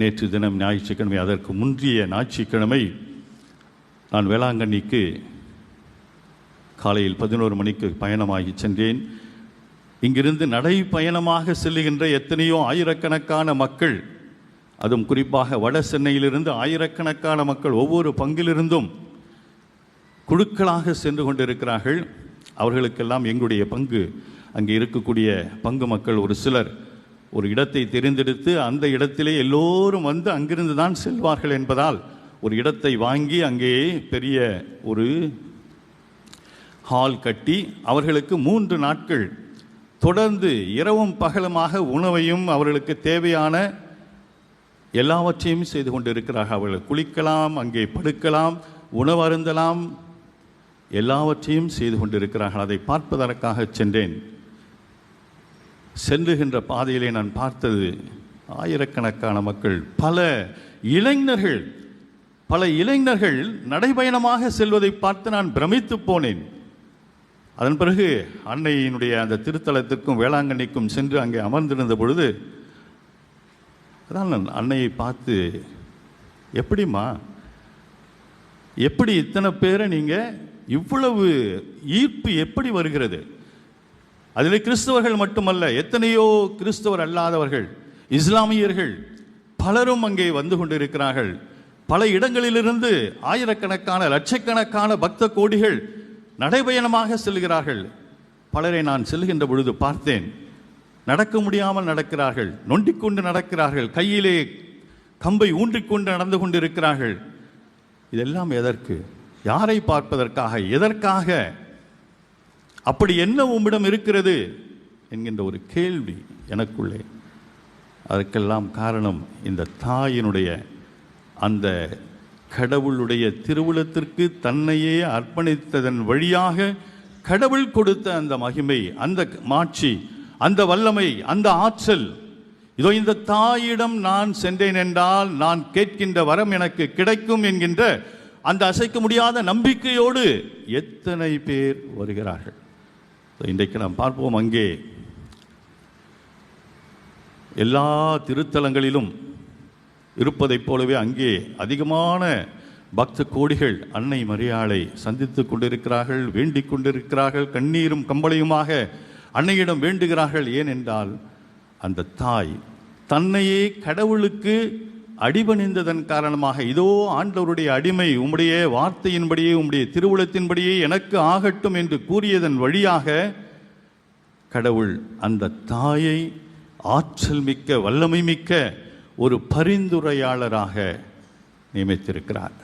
நேற்று தினம் ஞாயிற்றுக்கிழமை அதற்கு முந்தைய ஞாயிற்றுக்கிழமை நான் வேளாங்கண்ணிக்கு காலையில் பதினோரு மணிக்கு பயணமாகி சென்றேன். இங்கிருந்து நடைப்பயணமாக செல்லுகின்ற எத்தனையோ ஆயிரக்கணக்கான மக்கள் அதுவும் குறிப்பாக வட சென்னையிலிருந்து ஆயிரக்கணக்கான மக்கள் ஒவ்வொரு பங்கிலிருந்தும் குழுக்களாக சென்று கொண்டிருக்கிறார்கள். அவர்களுக்கெல்லாம் எங்களுடைய பங்கு அங்கே இருக்கக்கூடிய பங்கு மக்கள் ஒரு சிலர். ஒரு இடத்தை தெரிந்தெடுத்து அந்த இடத்திலே எல்லோரும் வந்து அங்கிருந்து தான் செல்வார்கள் என்பதால் ஒரு இடத்தை வாங்கி அங்கே பெரிய ஒரு ஹால் கட்டி அவர்களுக்கு மூன்று நாட்கள் தொடர்ந்து இரவும் பகலுமாக உணவையும் அவர்களுக்கு தேவையான எல்லாவற்றையும் செய்து கொண்டிருக்கிறார்கள். அவர்கள் குளிக்கலாம் அங்கே படுக்கலாம் உணவு அருந்தலாம் எல்லாவற்றையும் செய்து கொண்டிருக்கிறார்கள். அதை பார்ப்பதற்காக சென்றேன். செல்லுகின்ற பாதையிலே நான் பார்த்தது ஆயிரக்கணக்கான மக்கள் பல இளைஞர்கள் பல இளைஞர்கள் நடைபயணமாக செல்வதை பார்த்து நான் பிரமித்து போனேன். அதன் பிறகு அன்னையினுடைய அந்த திருத்தலத்துக்கும் வேளாங்கண்ணிக்கும் சென்று அங்கே அமர்ந்திருந்த பொழுது அதான் நான் அன்னையை பார்த்து எப்படிம்மா? எப்படி இத்தனை பேரை நீங்கள் இவ்வளவு ஈர்ப்பு எப்படி வருகிறது? அதில் கிறிஸ்தவர்கள் மட்டுமல்ல எத்தனையோ கிறிஸ்தவர் அல்லாதவர்கள் இஸ்லாமியர்கள் பலரும் அங்கே வந்து கொண்டிருக்கிறார்கள். பல இடங்களிலிருந்து ஆயிரக்கணக்கான லட்சக்கணக்கான பக்த கோடிகள் நடைபயணமாக செல்கிறார்கள். பலரை நான் செல்கின்ற பொழுது பார்த்தேன். நடக்க முடியாமல் நடக்கிறார்கள். நொண்டிக்கொண்டு நடக்கிறார்கள். கையிலே கம்பை ஊன்றிக்கொண்டு நடந்து கொண்டிருக்கிறார்கள். இதெல்லாம் எதற்கு? யாரை பார்ப்பதற்காக? எதற்காக? அப்படி என்ன உம்மிடம் இருக்கிறது? என்கின்ற ஒரு கேள்வி எனக்குள்ளே. அதற்கெல்லாம் காரணம் இந்த தாயினுடைய அந்த கடவுளுடைய திருவுளத்திற்கு தன்னையே அர்ப்பணித்ததன் வழியாக கடவுள் கொடுத்த அந்த மகிமை அந்த மாட்சி அந்த வல்லமை அந்த ஆற்றல். இதோ இந்த தாயிடம் நான் சென்றேன் என்றால் நான் கேட்கின்ற வரம் எனக்கு கிடைக்கும் என்கின்ற அந்த அசைக்க முடியாத நம்பிக்கையோடு எத்தனை பேர் வருகிறார்கள்? இன்றைக்கு நாம் பார்ப்போம் அங்கே. எல்லா திருத்தலங்களிலும் இருப்பதைப் போலவே அங்கே அதிகமான பக்த கோடிகள் அன்னை மரியாளை சந்தித்து கொண்டிருக்கிறார்கள் வேண்டிக் கொண்டிருக்கிறார்கள் கண்ணீரும் கம்பளையுமாக அன்னையிடம் வேண்டுகிறார்கள். ஏனென்றால் அந்த தாய் தன்னையே கடவுளுக்கு அடிபணிந்ததன் காரணமாக இதோ ஆண்டவருடைய அடிமை உம்முடைய வார்த்தையின்படியே உம்முடைய திருவுளத்தின்படியே எனக்கு ஆகட்டும் என்று கூறியதன் வழியாக கடவுள் அந்த தாயை ஆற்றல் மிக்க வல்லமை மிக்க ஒரு பரிந்துரையாளராக நியமித்திருக்கிறார்.